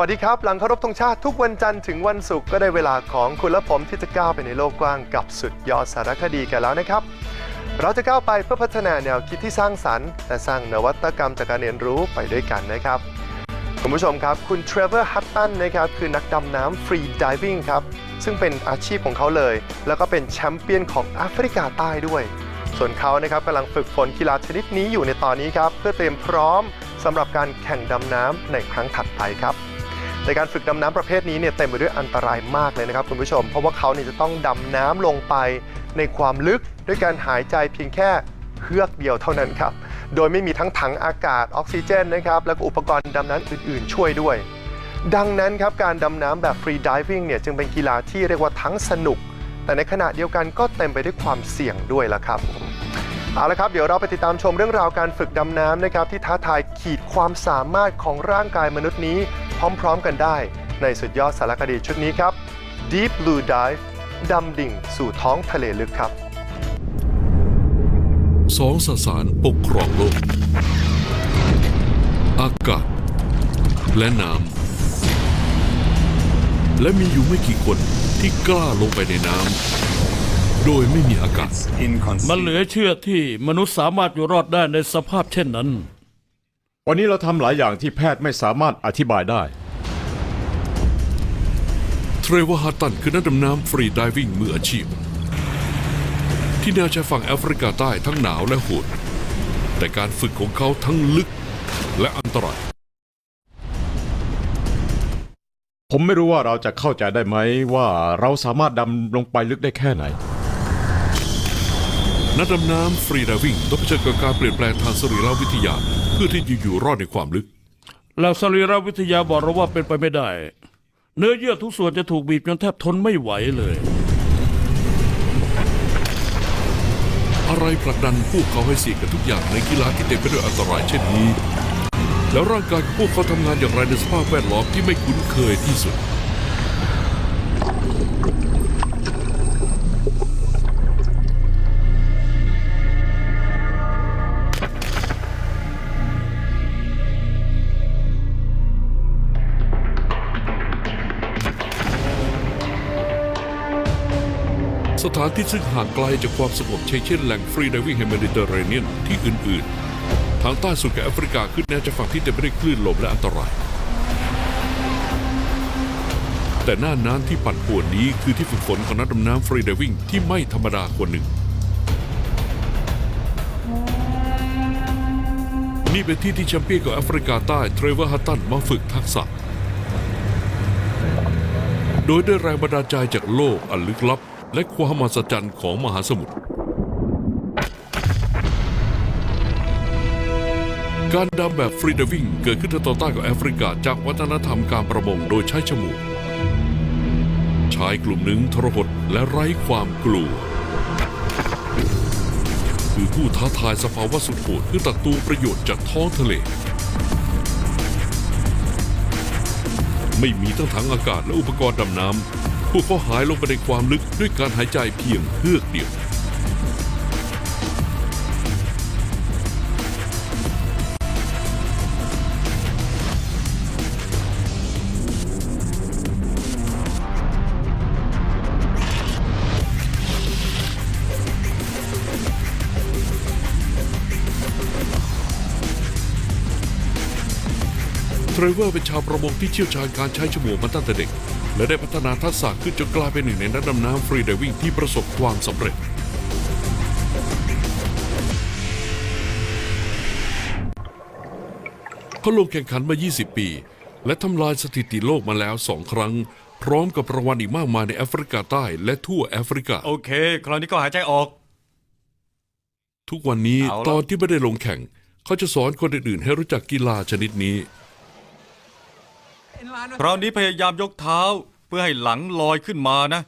วัสดีครับ หลังเคารพธงชาติทุกวันจันทร์ถึงวันศุกร์ก็ได้เวลาของคุณและผมที่จะก้าวไปในโลกกว้างกับสุดยอดสารคดีกันแล้วนะครับ เราจะก้าวไปเพื่อพัฒนาแนวคิดที่สร้างสรรค์และสร้างนวัตกรรมจากการเรียนรู้ไปด้วยกันนะครับคุณผู้ชมครับคุณเทรเวอร์ฮัตตันนะครับคือนักดำน้ำฟรีดิวิ่งครับซึ่งเป็นอาชีพของเขาเลย แล้วก็เป็นแชมเปี้ยนของแอฟริกาใต้ด้วย ส่วนเขานะครับกำลังฝึกฝนกีฬาชนิดนี้อยู่ในตอนนี้ครับเพื่อเตรียมพร้อมสำหรับการแข่งดำน้ำในครั้งถัดไปครับ ในการฝึกดำน้ำประเภทนี้เนี่ยเต็มไปด้วยอันตรายมากเลยนะครับคุณผู้ชม เพราะว่าเขาเนี่ยจะต้องดำน้ำลงไปในความลึกด้วยการหายใจเพียงแค่เฮือกเดียวเท่านั้นครับ โดยไม่มีทั้งถังอากาศออกซิเจนนะครับ แล้วก็อุปกรณ์ดำน้ำอื่นๆ ช่วยด้วย ดังนั้นครับการดำน้ำแบบฟรีดิวิ่งเนี่ยจึงเป็นกีฬาที่เรียกว่าทั้งสนุก แต่ในขณะเดียวกันก็เต็มไปด้วยความเสี่ยงด้วยละครับเอาละครับเดี๋ยวเราไปติดตามชมเรื่องราวการฝึกดำน้ำนะครับที่ท้าทายขีดความสามารถของร่างกายมนุษย์นี้ พร้อม ๆ กันได้ ในสุดยอดสารคดีชุดนี้ครับ Deep Blue Dive ดำดิ่งสู่ท้องทะเลลึกครับ สองสสารปกครองโลก อากาศ และน้ำและมีอยู่ไม่กี่คนที่กล้าลงไปในน้ำโดยไม่มีอากาศ มันเหลือเชื่อที่มนุษย์สามารถอยู่รอดได้ในสภาพเช่นนั้น วันนี้เราทำหลายอย่างที่แพทย์ไม่สามารถอธิบายได้ เทรเวอร์ฮัตตันคือนักดำน้ำฟรีดิวิ่งมืออาชีพ ที่แนวชายฝั่งแอฟริกาใต้ทั้งหนาวและโหด แต่การฝึกของเขาทั้งลึกและอันตราย ผมไม่รู้ว่าเราจะเข้าใจได้ไหมว่าเราสามารถดำลงไปลึกได้แค่ไหน นักดำน้ำฟรีดิวิ่งต้องเผชิญกับการเปลี่ยนแปลงทางสรีรวิทยาเพื่อที่จะอยู่รอดในความลึกแล้วสรีรวิทยาบอกเราว่าเป็นไปไม่ได้ เนื้อเยื่อทุกส่วนจะถูกบีบจนแทบทนไม่ไหวเลย อะไรผลักดันพวกเขาให้เสี่ยงกับทุกอย่างในกีฬาที่เต็มไปด้วยอันตรายเช่นนี้ แล้วร่างกายของพวกเขาทำงานอย่างไรในสภาพแวดล้อมที่ไม่คุ้นเคยที่สุด ถานที่ซึ่งห่างไกลจากความสงบเช่นเช่นแหล่งฟรีดิวิ่งแห่งเมดิเตอร์เรเนียนที่อื่น ๆ ทางใต้สุดของแอฟริกาขึ้นแนวจากฝั่งที่เต็มไปด้วยคลื่นลมและอันตราย แต่หน้าน้ำที่ปั่นป่วนนี้คือที่ฝึกฝนของนักดำน้ำฟรีดิวิ่งที่ไม่ธรรมดาคนหนึ่ง นี่เป็นที่ที่แชมเปี้ยนของแอฟริกาใต้เทรเวอร์ฮัตตันมาฝึกทักษะโดยได้แรงบันดาลใจจากโลกอันลึกลับ และความมหัศจรรย์ของมหาสมุทร การดำแบบฟรีดวิ่งเกิดขึ้นในตอนใต้ของแอฟริกาจากวัฒนธรรมการประมงโดยใช้ฉมูก ชายกลุ่มหนึ่งทรหดและไร้ความกลัว คือผู้ท้าทายสภาวะสุดโหดเพื่อตักตวประโยชน์จากท้องทะเลไม่มีทั้งถังอากาศและอุปกรณ์ดำน้ำ พวกเขาหายลงไปในความลึกด้วยการหายใจเพียงเฮือกเดียว เทรเวอร์เป็นชาวประมงที่เชี่ยวชาญการใช้ฉมวกมาตั้งแต่เด็ก และได้พัฒนาทักษะขึ้นจนกลายเป็นหนึ่งในนักดำน้ำฟรีดิวิ่งที่ประสบความสำเร็จ เขาลงแข่งขันมา 20 ปี และทำลายสถิติโลกมาแล้วสองครั้ง พร้อมกับรางวัลอีกมากมายในแอฟริกาใต้และทั่วแอฟริกา โอเค คราวนี้ก็หายใจออก ทุกวันนี้เอาละตอนที่ไม่ได้ลงแข่ง เขาจะสอนคนอื่นๆให้รู้จักกีฬาชนิดนี้ คราวนี้พยายามยกเท้าเพื่อให้หลังลอยขึ้นมานะ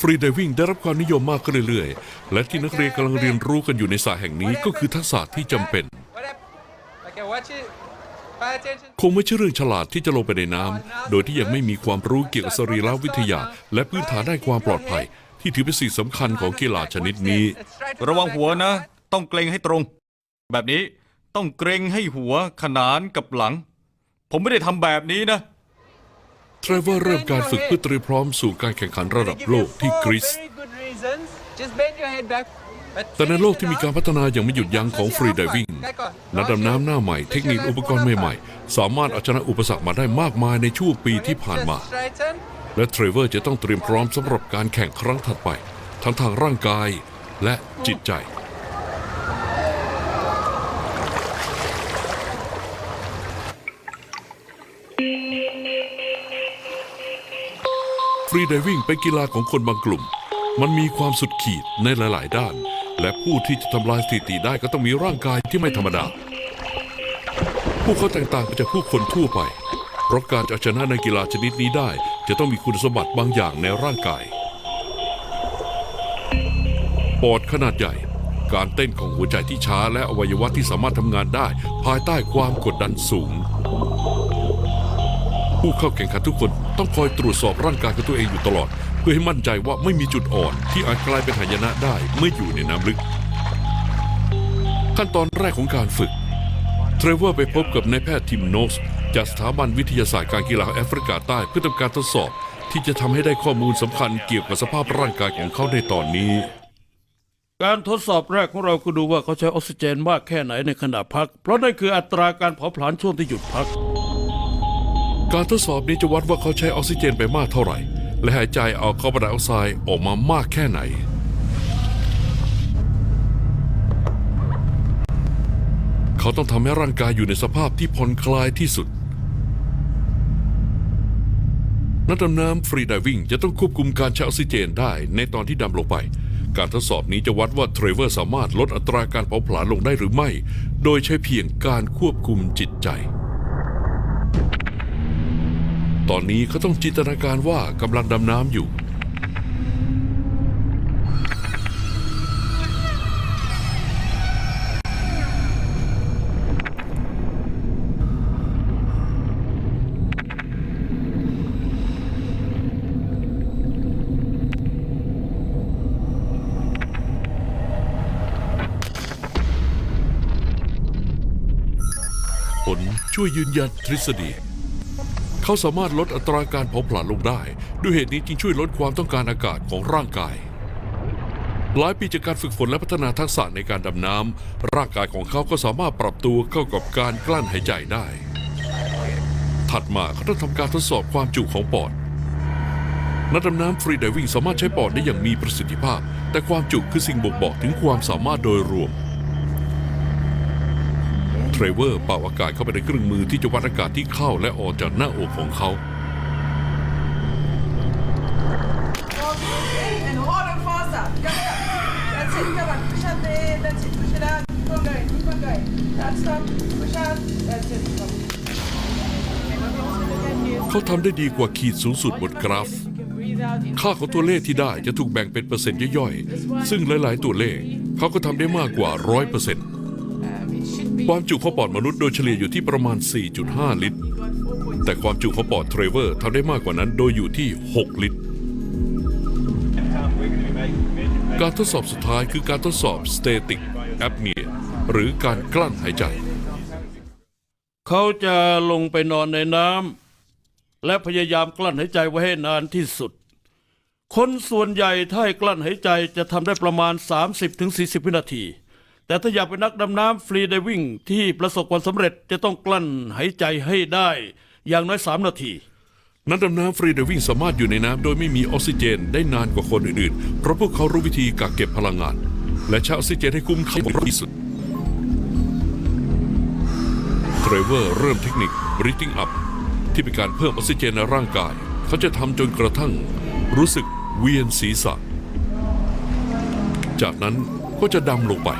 ฟรีดิวิ่งได้รับความนิยมมากขึ้นเรื่อยๆ และที่นักเรียนกำลังเรียนรู้กันอยู่ในสายแห่งนี้ก็คือทักษะที่จำเป็น Okay, watch it. Pay attention. คงไม่ใช่เรื่องฉลาดที่จะลงไปในน้ำโดยที่ยังไม่มีความรู้เกี่ยวกับสรีรวิทยา และพื้นฐานด้านความปลอดภัย ที่ถือเป็นสิ่งสำคัญของกีฬาชนิดนี้ It's straight to ระวัง the หัว back. นะ ต้องเกรงให้ตรง แบบนี้ต้องเกรงให้หัวขนานกับหลัง ผมไม่ได้ทำแบบนี้นะ เทรเวอร์เริ่มการฝึกเพื่อเตรียมพร้อมสู่การแข่งขันระดับโลกที่กรีซ แต่ในโลกที่มีการพัฒนาอย่างไม่หยุดยั้งของฟรีดิวิ่งนักดำน้ำหน้าใหม่เทคนิคอุปกรณ์ใหม่ๆ สามารถเอาชนะอุปสรรคมาได้มากมายในช่วงปีที่ผ่านมา และเทรเวอร์จะต้องเตรียมพร้อมสำหรับการแข่งครั้งถัดไป ทั้งทางร่างกายและจิตใจ ฟรีไดิวิ่งเป็นกีฬาของคนบางกลุ่ม มันมีความสุดขีดในหลาย ๆ ด้าน และผู้ที่จะทำลายสถิติได้ก็ต้องมีร่างกายที่ไม่ธรรมดาผู้เขาแตกต่างไปจากผู้คนทั่วไป เพราะการจะเอาชนะในกีฬาชนิดนี้ได้ จะต้องมีคุณสมบัติบางอย่างในร่างกาย ปอดขนาดใหญ่ การเต้นของหัวใจที่ช้าและอวัยวะที่สามารถทำงานได้ ภายใต้ความกดดันสูง ผู้เข้าแข่งขันทุกคนต้องคอยตรวจสอบร่างกายของตัวเองอยู่ตลอด เพื่อให้มั่นใจว่าไม่มีจุดอ่อน ที่อาจกลายเป็นหายนะได้เมื่ออยู่ในน้ำลึก ขั้นตอนแรกของการฝึก เทรเวอร์ไปพบกับนายแพทย์ทิมโนส จากสถาบันวิทยาศาสตร์การกีฬาแอฟริกาใต้เพื่อทำการทดสอบ ที่จะทำให้ได้ข้อมูลสำคัญเกี่ยวกับสภาพร่างกายของเขาในตอนนี้ การทดสอบแรกของเราก็ดูว่าเขาใช้ออกซิเจนมากแค่ไหนในขณะพัก เพราะนั่นคืออัตราการเผาผลาญช่วงที่หยุดพัก การทดสอบนี้จะวัดว่าเขาใช้ออกซิเจนไปมากเท่าไหร่ และหายใจเอาคาร์บอนไดออกไซด์ออกมามากแค่ไหน เขาต้องทำให้ร่างกายอยู่ในสภาพที่ผ่อนคลายที่สุด นักดำน้ำฟรีดิวิ่งจะต้องควบคุมการใช้ออกซิเจนได้ในตอนที่ดำลงไป การทดสอบนี้จะวัดว่าเทรเวอร์สามารถลดอัตราการเผาผลาญลงได้หรือไม่ โดยใช้เพียงการควบคุมจิตใจ ตอนนี้เขาต้องจินตนาการว่ากำลังดำน้ำอยู่ ผลช่วยยืนยันทฤษฎี เขาสามารถลดอัตราการเผาผลาญลงได้ ด้วยเหตุนี้จึงช่วยลดความต้องการอากาศของร่างกาย หลายปีจากการฝึกฝนและพัฒนาทักษะในการดำน้ำร่างกายของเขาก็สามารถปรับตัวเข้ากับการกลั้นหายใจได้ ถัดมาเขาต้องทำการทดสอบความจุของปอดนักดำน้ำฟรีดวิ่งสามารถใช้ปอดได้อย่างมีประสิทธิภาพ แต่ความจุคือสิ่งบ่งบอกถึงความสามารถโดยรวม เทรเวอร์เป่าอากาศเข้าไปในเครื่องมือที่จะวัดอากาศที่เข้าและออกจากหน้าอกของเขา เขาทำได้ดีกว่าขีดสูงสุดบนกราฟ ค่าของตัวเลขที่ได้จะถูกแบ่งเป็นเปอร์เซ็นต์ย่อยๆ ซึ่งหลายๆ ตัวเลขเขาก็ทำได้มากกว่าร้อยเปอร์เซ็นต์ ความจุของปอดมนุษย์โดยเฉลี่ยอยู่ที่ประมาณ 4.5 ลิตร แต่ความจุของปอดเทรเวอร์ทำได้มากกว่านั้นโดยอยู่ที่ 6 ลิตร การทดสอบสุดท้ายคือการทดสอบ static apnea หรือการกลั้นหายใจ เขาจะลงไปนอนในน้ำและพยายามกลั้นหายใจไว้ให้นานที่สุด คนส่วนใหญ่ถ้าให้กลั้นหายใจจะทำได้ประมาณ 30-40 วินาที แต่ถ้าอยากเป็นนักดำน้ำฟรีไดวิ่งที่ประสบความสำเร็จจะต้องกลั้นหายใจให้ได้ อย่างน้อย 3 นาที นักดำน้ำฟรีไดวิ่งสามารถอยู่ในน้ำโดยไม่มีออกซิเจนได้นานกว่าคนอื่นๆ เพราะพวกเขารู้วิธีกักเก็บพลังงาน และใช้ออกซิเจนให้คุ้มค่าที่สุดเทรเวอร์เริ่มเทคนิค breathing up ที่เป็นการเพิ่มออกซิเจนในร่างกาย เขาจะทำจนกระทั่ง รู้สึกเวียนศีรษะ จากนั้นก็จะดำลงไป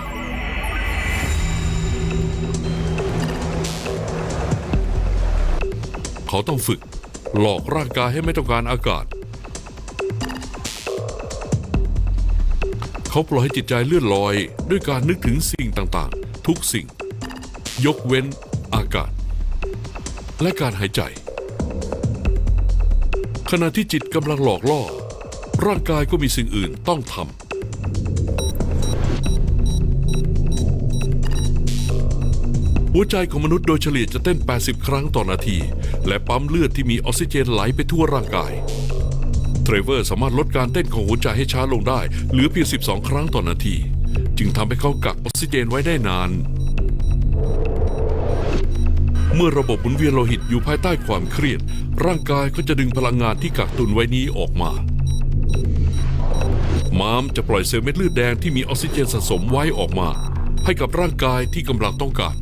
เขาต้องฝึก หลอกร่างกายให้ไม่ต้องการอากาศ เขาปล่อยให้จิตใจเลื่อนลอย ด้วยการนึกถึงสิ่งต่างๆ ทุกสิ่ง ยกเว้นอากาศ และการหายใจ ขณะที่จิตกำลังหลอกล่อ ร่างกายก็มีสิ่งอื่นต้องทำหัวใจของมนุษย์โดยเฉลี่ยจะเต้น 80 ครั้งต่อนาที และปั๊มเลือดที่มีออกซิเจนไหลไปทั่วร่างกาย เทรเวอร์สามารถลดการเต้นของหัวใจให้ช้าลงได้ เหลือเพียง 12 ครั้งต่อนาที จึงทำให้เขากักออกซิเจนไว้ได้นาน เมื่อระบบหมุนเวียนโลหิตอยู่ภายใต้ความเครียด ร่างกายก็จะดึงพลังงานที่กักตุนไว้นี้ออกมาม้ามจะปล่อยเซลล์เม็ดเลือดแดงที่มีออกซิเจนสะสมไว้ออกมา ให้กับร่างกายที่กำลังต้องการ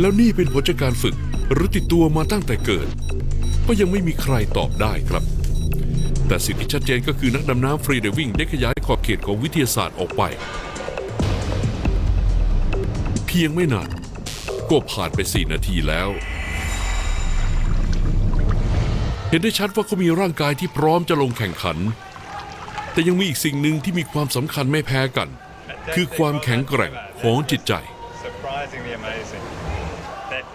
แล้วนี่เป็นผลจากการฝึกหรือติดตัวมาตั้งแต่เกิด ก็ยังไม่มีใครตอบได้ครับ แต่สิ่งที่ชัดเจนก็คือนักดำน้ำฟรีเดวิ่งได้ขยายขอบเขตของวิทยาศาสตร์ออกไป เพียงไม่นานก็ผ่านไป 4 นาทีแล้ว เห็นได้ชัดว่าเขามีร่างกายที่พร้อมจะลงแข่งขัน แต่ยังมีอีกสิ่งหนึ่งที่มีความสำคัญไม่แพ้กัน คือความแข็งแกร่งของจิตใจ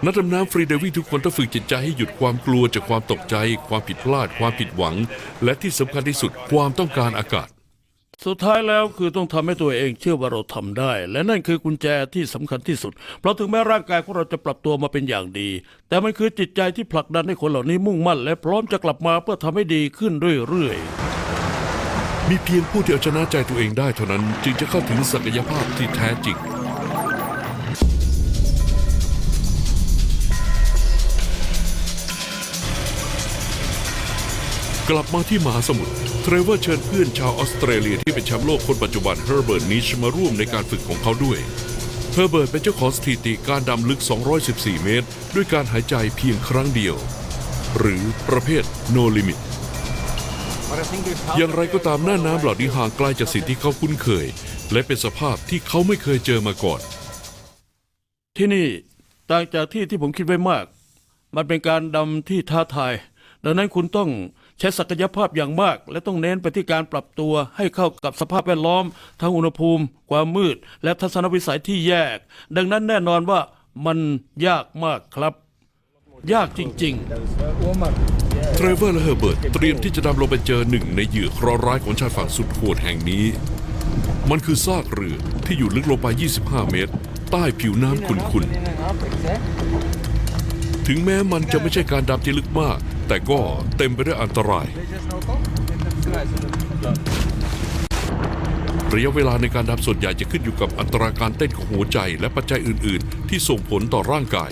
นักดำน้ำฟรีเดวิ่งทุกคนต้องฝึกจิตใจให้หยุดความกลัวจากความตกใจ ความผิดพลาด ความผิดหวัง และที่สำคัญที่สุดความต้องการอากาศ สุดท้ายแล้วคือต้องทำให้ตัวเองเชื่อว่าเราทำได้ และนั่นคือกุญแจที่สำคัญที่สุด เพราะถึงแม้ร่างกายของเราจะปรับตัวมาเป็นอย่างดี แต่มันคือจิตใจที่ผลักดันให้คนเหล่านี้มุ่งมั่น และพร้อมจะกลับมาเพื่อทำให้ดีขึ้นเรื่อยๆ มีเพียงผู้ที่เอาชนะใจตัวเองได้เท่านั้น จึงจะเข้าถึงศักยภาพที่แท้จริง กลับมาที่มหาสมุทร เทรเวอร์เชิญเพื่อนชาวออสเตรเลียที่เป็นแชมป์โลกคนปัจจุบันเฮอร์เบิร์ตนิชมาร่วมในการฝึกของเขาด้วย เฮอร์เบิร์ตเป็นเจ้าของสถิติการดำลึก 214 เมตร ด้วยการหายใจเพียงครั้งเดียว หรือประเภท no limit อย่างไรก็ตามหน้าน้ำเหล่านี้ห่างไกลจากสิ่งที่เขาคุ้นเคย และเป็นสภาพที่เขาไม่เคยเจอมาก่อน ที่นี่ต่างจากที่ที่ผมคิดไว้มาก มันเป็นการดำที่ท้าทาย ดังนั้นคุณต้อง ใช้ศักยภาพอย่างมาก และต้องเน้นไปที่การปรับตัวให้เข้ากับสภาพแวดล้อม ทั้งอุณหภูมิ ความมืด และทัศนวิสัยที่แยก ดังนั้นแน่นอนว่ามันยากมากครับ ยากจริง ๆเทรเวอร์และเฮอร์เบิร์ตเตรียมที่จะดำลงไปเจอหนึ่งในเหยื่อเคราะห์ร้ายของชายฝั่งสุดโหดแห่งนี้ มันคือซากเรือที่อยู่ลึกลงไป 25 เมตร ใต้ผิวน้ำขุ่นๆ ถึงแม้มันจะไม่ใช่การดำที่ลึกมาก แต่ก็เต็มไปด้วยอันตราย ระยะเวลาในการดำส่วนใหญ่จะขึ้นอยู่กับอัตราการเต้นของหัวใจและปัจจัยอื่น ๆ ที่ส่งผลต่อร่างกาย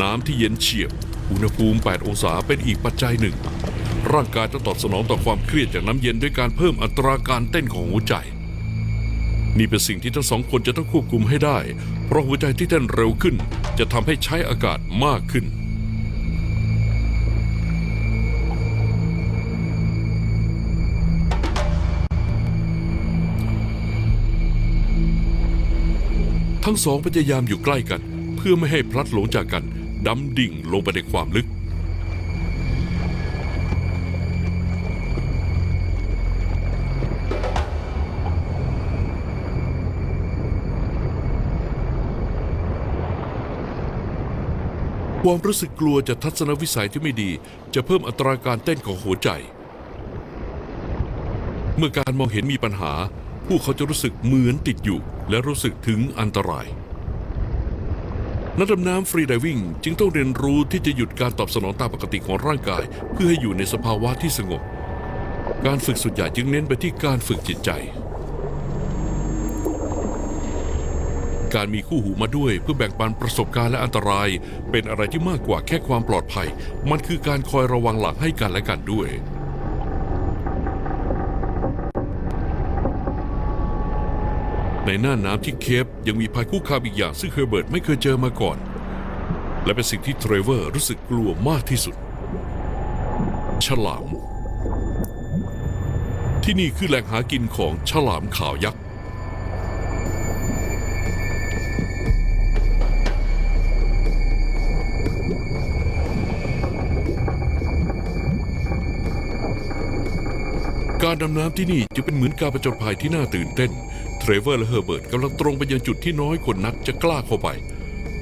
น้ำที่เย็นเฉียบ อุณหภูมิ 8 องศาเป็นอีกปัจจัยหนึ่ง ร่างกายต้องตอบสนองต่อความเครียดจากน้ำเย็นด้วยการเพิ่มอัตราการเต้นของหัวใจ นี่เป็นสิ่งที่ทั้งสองคนจะต้องควบคุมให้ได้ เพราะหัวใจที่เต้นเร็วขึ้น จะทำให้ใช้อากาศมากขึ้น ทั้งสองพยายามอยู่ใกล้กัน เพื่อไม่ให้พลัดหลงจากกันดำดิ่งลงไปในความลึก ความรู้สึกกลัวจากทัศนวิสัยที่ไม่ดี จะเพิ่มอัตราการเต้นของหัวใจ เมื่อการมองเห็นมีปัญหาพวกเขาจะรู้สึกเหมือนติดอยู่ และรู้สึกถึงอันตราย นักดำน้ำฟรีไดิวิ่งจึงต้องเรียนรู้ที่จะหยุดการตอบสนองตามปกติของร่างกาย เพื่อให้อยู่ในสภาวะที่สงบ การฝึกสุดใหญ่จึงเน้นไปที่การฝึกจิตใจ การมีคู่หูมาด้วยเพื่อแบ่งปันประสบการณ์และอันตราย เป็นอะไรที่มากกว่าแค่ความปลอดภัย มันคือการคอยระวังหลังให้กันและกันด้วย ในหน้าน้ำที่เคปยังมีภัยคุกคามอีกอย่างซึ่งเฮอร์เบิร์ตไม่เคยเจอมาก่อน และเป็นสิ่งที่เทรเวอร์รู้สึกกลัวมากที่สุด ฉลาม ที่นี่คือแหล่งหากินของฉลามขาวยักษ์ การดำน้ำที่นี่จะเป็นเหมือนการประจนภัยที่น่าตื่นเต้น เทรเวอร์และเฮอร์เบิร์ตกำลังตรงไปยังจุดที่น้อยคนนักจะกล้าเข้าไป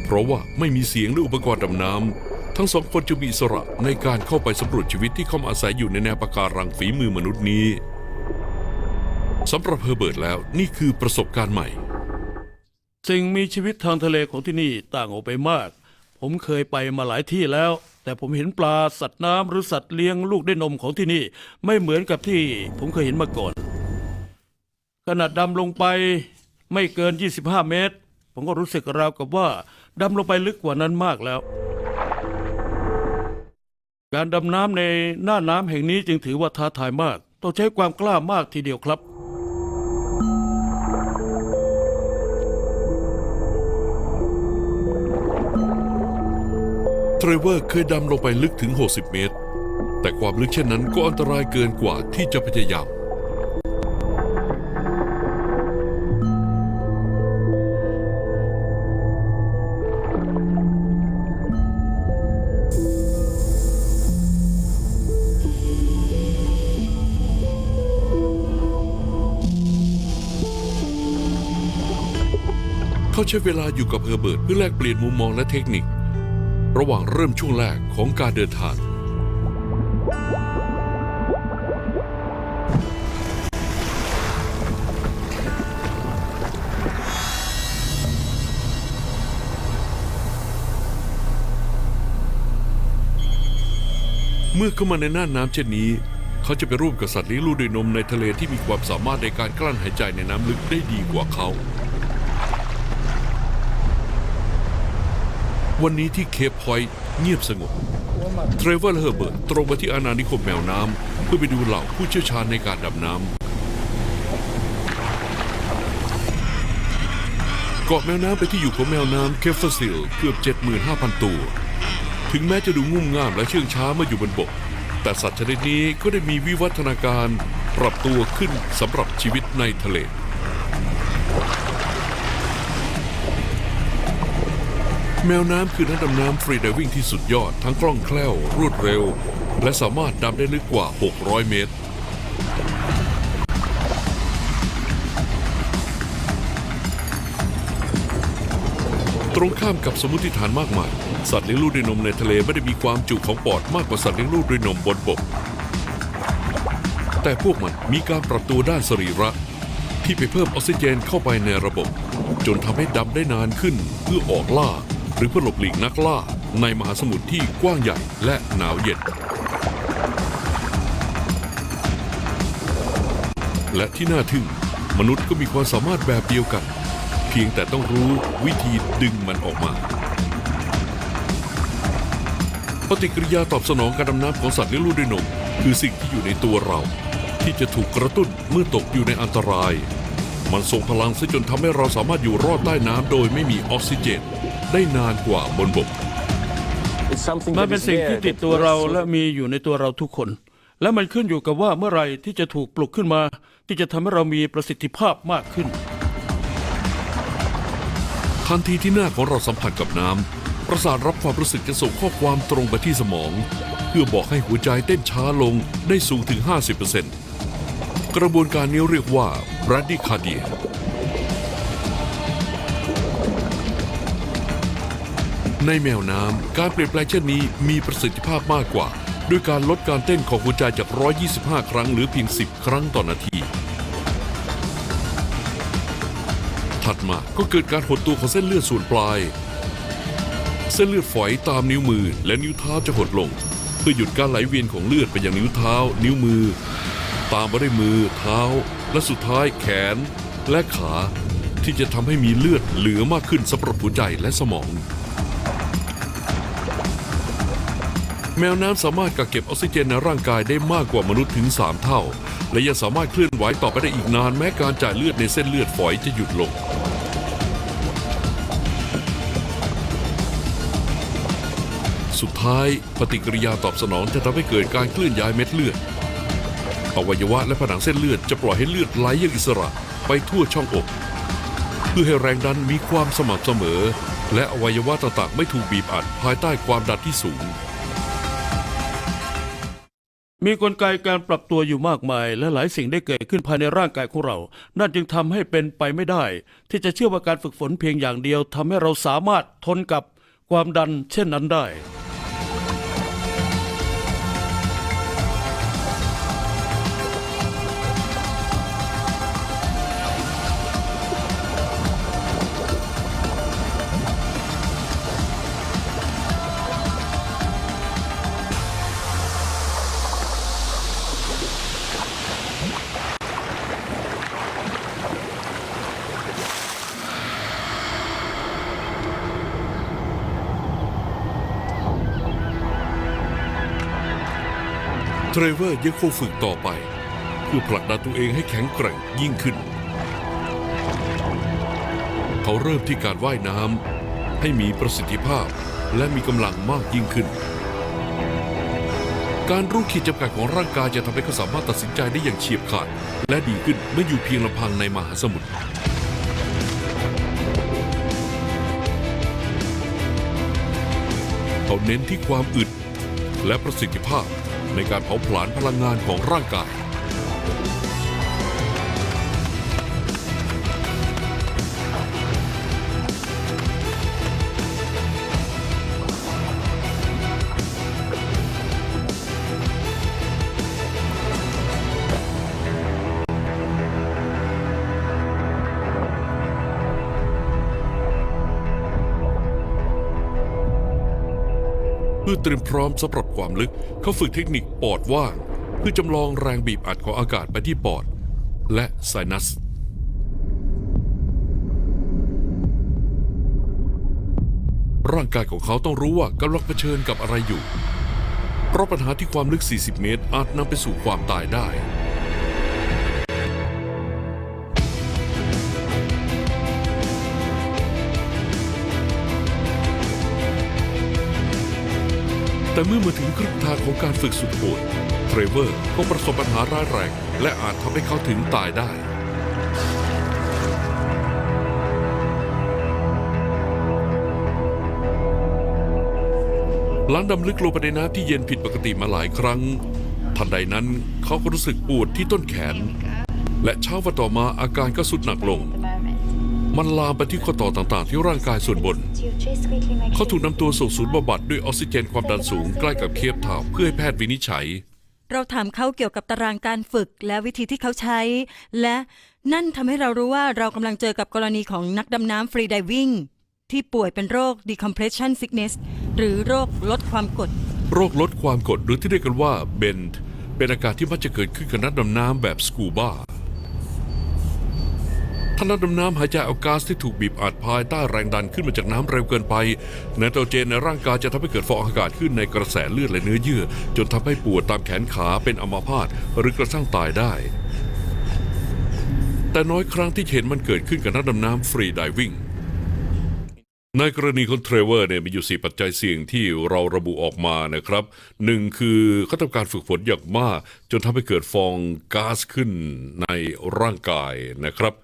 เพราะว่าไม่มีเสียงหรืออุปกรณ์ดำน้ำทั้งสองคนจะมีอิสระในการเข้าไปสำรวจชีวิตที่เขามาอาศัยอยู่ในแนวปะการังฝีมือมนุษย์นี้สำหรับเฮอร์เบิร์ตแล้วนี่คือประสบการณ์ใหม่ สิ่งมีชีวิตทางทะเลของที่นี่ต่างออกไปมาก ผมเคยไปมาหลายที่แล้ว แต่ผมเห็นปลาสัตว์น้ำหรือสัตว์เลี้ยงลูกด้วยนมของที่นี่ ไม่เหมือนกับที่ผมเคยเห็นมาก่อน ขนาดดำลงไปไม่เกิน 25 เมตร ผมก็รู้สึกราวกับว่าดำลงไปลึกกว่านั้นมากแล้ว การดำน้ำในหน้าน้ำแห่งนี้จึงถือว่าท้าทายมาก ต้องใช้ความกล้ามากทีเดียวครับ รเวอร์เคยดำลงไปลึกถึง 60 เมตร แต่ความลึกเช่นนั้นก็อันตรายเกินกว่าที่จะพยายาม เขาใช้เวลาอยู่กับเฮอร์เบิร์ตเพื่อแลกเปลี่ยนมุมมองและเทคนิค ระหว่างเริ่มช่วงแรกของการเดินทาง เมื่อเข้ามาในน่านน้ำเช่นนี้ เขาจะไปร่วมกับสัตว์เลี้ยงลูกด้วยนมในทะเลที่มีความสามารถในการกลั้นหายใจในน้ำลึกได้ดีกว่าเขา วันนี้ที่เคปพอยต์เงียบสงบ เทรเวอร์และเฮอร์เบิร์ตตรงไปที่อาณานิคมแมวน้ำเพื่อไปดูเหล่าผู้เชี่ยวชาญในการดำน้ำเกาะแมวน้ำเป็นที่อยู่ของแมวน้ำเคฟเฟอร์ซิลเกือบ 75,000 ตัว ถึงแม้จะดูงุ่มง่ามและเชื่องช้าเมื่ออยู่บนบก แต่สัตว์ชนิดนี้ก็ได้มีวิวัฒนาการปรับตัวขึ้นสำหรับชีวิตในทะเล แมวน้ำคือนักดำน้ำฟรีไดวิ่งที่สุดยอด ทั้งคล่องแคล่ว รวดเร็ว และสามารถดำได้ลึกกว่า 600 เมตร ตรงข้ามกับสมมติฐานมากมาย สัตว์เลี้ยงลูกด้วยนมในทะเลไม่ได้มีความจุของปอดมากกว่าสัตว์เลี้ยงลูกด้วยนมบนบก แต่พวกมันมีการปรับตัวด้านสรีระที่ไปเพิ่มออกซิเจนเข้าไปในระบบ จนทำให้ดำได้นานขึ้นเพื่อออกล่า หรือเพื่อหลบหลีกนักล่าในมหาสมุทรที่กว้างใหญ่และหนาวเย็น และที่น่าทึ่งมนุษย์ก็มีความสามารถแบบเดียวกัน เพียงแต่ต้องรู้วิธีดึงมันออกมา ปฏิกิริยาตอบสนองการดำน้ำของสัตว์เลี้ยงลูกด้วยนมคือสิ่งที่อยู่ในตัวเรา ที่จะถูกกระตุ้นเมื่อตกอยู่ในอันตราย มันส่งพลังซะจนทำให้เราสามารถอยู่รอดใต้น้ำโดยไม่มีออกซิเจน ได้นานกว่าบนบก มันเป็นสิ่งที่ติดตัวเราและมีอยู่ในตัวเราทุกคน และมันขึ้นอยู่กับว่าเมื่อไหรที่จะถูกปลุกขึ้นมา ที่จะทำให้เรามีประสิทธิภาพมากขึ้น ทันทีที่หน้าของเราสัมผัสกับน้ำประสาทรับความรู้สึกจะส่งข้อความตรงไปที่สมอง เพื่อบอกให้หัวใจเต้นช้าลงได้สูงถึง 50%กระบวนการนี้เรียกว่า bradycardia ในแมวน้ำการเปลี่ยนแปลงเช่นนี้มีประสิทธิภาพมากกว่า ด้วยการลดการเต้นของหัวใจจาก 125 ครั้งหรือเพียง 10 ครั้งต่อนาที ถัดมาก็เกิดการหดตัวของเส้นเลือดส่วนปลาย เส้นเลือดฝอยตามนิ้วมือและนิ้วเท้าจะหดลง เพื่อหยุดการไหลเวียนของเลือดไปยังนิ้วเท้า นิ้วมือ ตามมาด้วยมือ เท้า และสุดท้ายแขน และขาที่จะทำให้มีเลือดเหลือมากขึ้นสำหรับหัวใจและสมอง แมวน้ำสามารถกักเก็บออกซิเจนในร่างกายได้มากกว่ามนุษย์ถึง 3 เท่า และยังสามารถเคลื่อนไหวต่อไปได้อีกนานแม้การจ่ายเลือดในเส้นเลือดฝอยจะหยุดลง สุดท้ายปฏิกิริยาตอบสนองจะทำให้เกิดการเคลื่อนย้ายเม็ดเลือด อวัยวะและผนังเส้นเลือดจะปล่อยให้เลือดไหลอย่างอิสระไปทั่วช่องอก เพื่อให้แรงดันมีความสม่ำเสมอ และอวัยวะต่างๆไม่ถูกบีบอัดภายใต้ความดันที่สูง มีกลไกการปรับตัวอยู่มากมาย และหลายสิ่งได้เกิดขึ้นภายในร่างกายของเรา นั่นจึงทำให้เป็นไปไม่ได้ ที่จะเชื่อว่าการฝึกฝนเพียงอย่างเดียวทำให้เราสามารถทนกับความดันเช่นนั้นได้ ทรเวอร์ยังคงฝึกต่อไป เพื่อผลักดันตัวเองให้แข็งแกร่งยิ่งขึ้น เขาเริ่มที่การว่ายน้ำให้มีประสิทธิภาพและมีกำลังมากยิ่งขึ้น การรู้ขีดจำกัดของร่างกายจะทำให้เขาสามารถตัดสินใจได้อย่างเฉียบขาด และดีขึ้นเมื่ออยู่เพียงลำพังในมหาสมุทรเขาเน้นที่ความอึดและประสิทธิภาพ ในการเผาผลาญพลังงานของร่างกาย พื่อเตรียมพร้อมสำหรับความลึก เขาฝึกเทคนิคปอดว่าง เพื่อจำลองแรงบีบอัดของอากาศไปที่ปอด และไซนัส ร่างกายของเขาต้องรู้ว่ากำลังเผชิญกับอะไรอยู่ เพราะปัญหาที่ความลึก 40 เมตรอาจนำไปสู่ความตายได้ แต่เมื่อมาถึงครึ่งทางของการฝึกสุดโหดเทรเวอร์ก็ประสบปัญหาร้ายแรง และอาจทำให้เขาถึงตายได้ หลังดำลึกลงไปในน้ำที่เย็นผิดปกติมาหลายครั้ง ทันใดนั้นเขาก็รู้สึกปวดที่ต้นแขน และเช้าวันต่อมาอาการก็สุดหนักลง มันลามไปที่ข้อต่อต่างๆ ที่ร่างกายส่วนบน เขาถูกนำตัวส่งศูนย์บำบัดด้วยออกซิเจนความดันสูงใกล้กับเคปทาวน์เพื่อให้แพทย์วินิจฉัย เราถามเขาเกี่ยวกับตารางการฝึกและวิธีที่เขาใช้ และนั่นทำให้เรารู้ว่าเรากำลังเจอกับกรณีของนักดำน้ำฟรีไดวิ่งที่ป่วยเป็นโรค decompression sickness หรือโรคลดความกด โรคลดความกดหรือที่เรียกกันว่าเบนด์เป็นอาการที่มักจะเกิดขึ้นกับนักดำน้ำแบบสกูบ้า ถ้านักดำน้ำหายใจเอาก๊าซที่ถูกบีบอัดภายใต้แรงดันขึ้นมาจากน้ำเร็วเกินไปไนโตรเจนในร่างกายจะทำให้เกิดฟองอากาศขึ้นในกระแสเลือดและเนื้อเยื่อ จนทำให้ปวดตามแขนขาเป็นอัมพาตหรือกระทั่งตายได้ แต่น้อยครั้งที่เห็นมันเกิดขึ้นกับนักดำน้ำฟรีไดวิ่งในกรณีของเทรเวอร์เนี่ยมีอยู่ 4 ปัจจัยเสี่ยงที่เราระบุออกมานะครับหนึ่งคือเขาทำการฝึกฝนอย่างมาก จนทำให้เกิดฟองก๊าซขึ้นในร่างกายนะครับ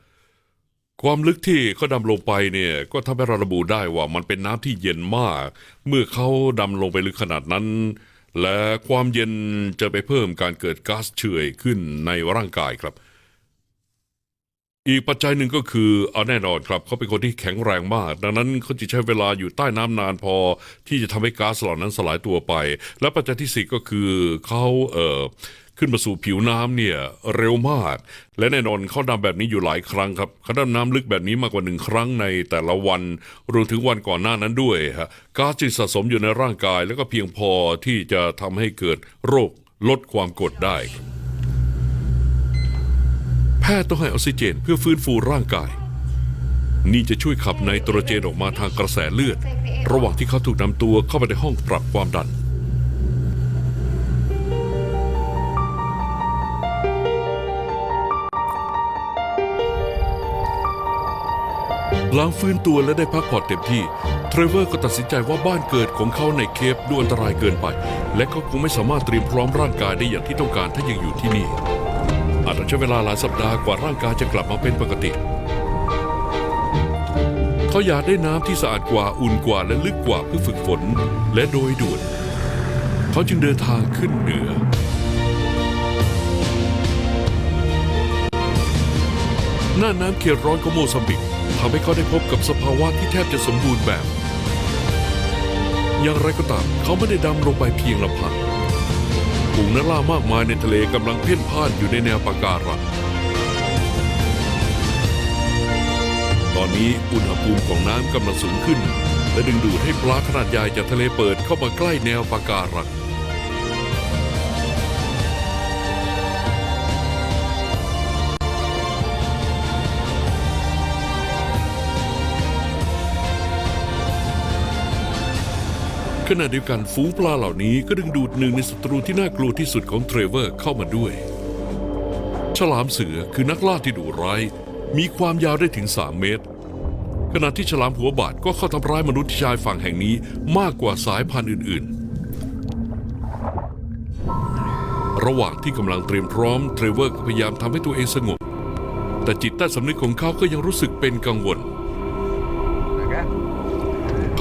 ความลึกที่เขาดำลงไปเนี่ยก็ทำให้เราระบุได้ว่ามันเป็นน้ำที่เย็นมาก เมื่อเขาดำลงไปลึกขนาดนั้น และความเย็นจะไปเพิ่มการเกิดก๊าซเฉยขึ้นในร่างกายครับ อีกปัจจัยหนึ่งก็คือเอาแน่นอนครับเขาเป็นคนที่แข็งแรงมาก ดังนั้นเขาจะใช้เวลาอยู่ใต้น้ำนานพอ ที่จะทำให้ก๊าซเหล่านั้นสลายตัวไป และปัจจัยที่สี่ก็คือเขาเอ่อ ขึ้นมาสู่ผิวน้ำเนี่ยเร็วมาก และแน่นอนเขาดำแบบนี้อยู่หลายครั้งครับเขาดำน้ำลึกแบบนี้มากกว่าหนึ่งครั้งในแต่ละวันรวมถึงวันก่อนหน้านั้นด้วยฮะก๊าซจึงสะสมอยู่ในร่างกาย แล้วก็เพียงพอที่จะทำให้เกิดโรคลดความกดได้แพทย์ต้องให้ออกซิเจนเพื่อฟื้นฟูร่างกาย นี่จะช่วยขับไนโตรเจนออกมาทางกระแสเลือด ระหว่างที่เขาถูกนำตัวเข้าไปในห้องปรับความดัน หลังฟื้นตัวและได้พักผ่อนเต็มที่ เทรเวอร์ก็ตัดสินใจว่าบ้านเกิดของเขาในเคปดูอันตรายเกินไป และเขาคงไม่สามารถเตรียมพร้อมร่างกายได้อย่างที่ต้องการถ้ายังอยู่ที่นี่ อาจจะใช้เวลาหลายสัปดาห์กว่าร่างกายจะกลับมาเป็นปกติ เขาอยากได้น้ำที่สะอาดกว่าอุ่นกว่าและลึกกว่าเพื่อฝึกฝนและโดยด่วน เขาจึงเดินทางขึ้นเหนือหน้าน้ำเขตร้อนของโมซัมบิก ทำให้เขาได้พบกับสภาวะที่แทบจะสมบูรณ์แบบ อย่างไรก็ตามเขาไม่ได้ดำลงไปเพียงลำพังฝูงนักล่ามากมายในทะเลกำลังเพ่นพ่านอยู่ในแนวปะการังตอนนี้อุณหภูมิของน้ำกำลังสูงขึ้น และดึงดูดให้ปลาขนาดใหญ่จากทะเลเปิดเข้ามาใกล้แนวปะการัง ขณะเดียวกันฝูงปลาเหล่านี้ก็ดึงดูดหนึ่งในศัตรูที่น่ากลัวที่สุดของเทรเวอร์เข้ามาด้วย ฉลามเสือคือนักล่าที่ดุร้าย มีความยาวได้ถึง 3 เมตร ขณะที่ฉลามหัวบาดก็เข้าทำร้ายมนุษย์ที่ชายฝั่งแห่งนี้มากกว่าสายพันธุ์อื่น ๆ ระหว่างที่กำลังเตรียมพร้อมเทรเวอร์ก็พยายามทำให้ตัวเองสงบ แต่จิตใต้สำนึกของเขาก็ยังรู้สึกเป็นกังวล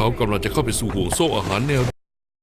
เขากำลังจะเข้าไปสู่ห่วงโซ่อาหารแนว